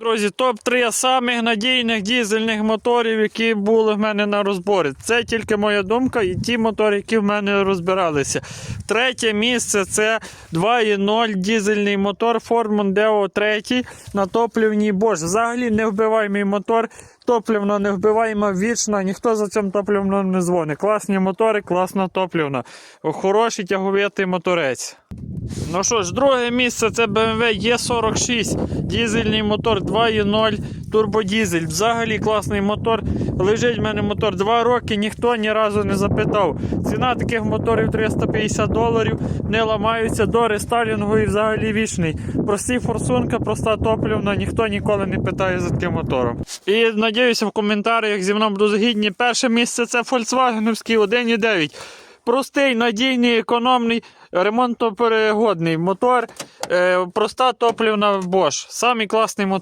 Друзі, топ-3 самих надійних дізельних моторів, які були в мене на розборі. Це тільки моя думка і ті мотори, які в мене розбиралися. Третє місце це 2.0 дізельний мотор Ford Mondeo 3 на топливній Bosch. Взагалі не вбиваємий мотор, топливно не вбиваємо вічно, ніхто за цим топливно не дзвонить. Класні мотори, класна топливна. Хороший тяговитий моторець. Ну що ж, друге місце це BMW E46, дізельний мотор 2.0 турбодізель. Взагалі класний мотор. Лежить в мене мотор 2 роки, ніхто ні разу не запитав. Ціна таких моторів 350 доларів, не ламаються до рестайлінгу і взагалі вічний. Прості форсунка, проста топливна, ніхто ніколи не питає за таким мотором. І надіюся, в коментарях зі мною будуть згідні. Перше місце це Volkswagen 1.9. Простий, надійний, економний, ремонтоперегодний мотор, е, проста топлівна Bosch. Самий класний мотор.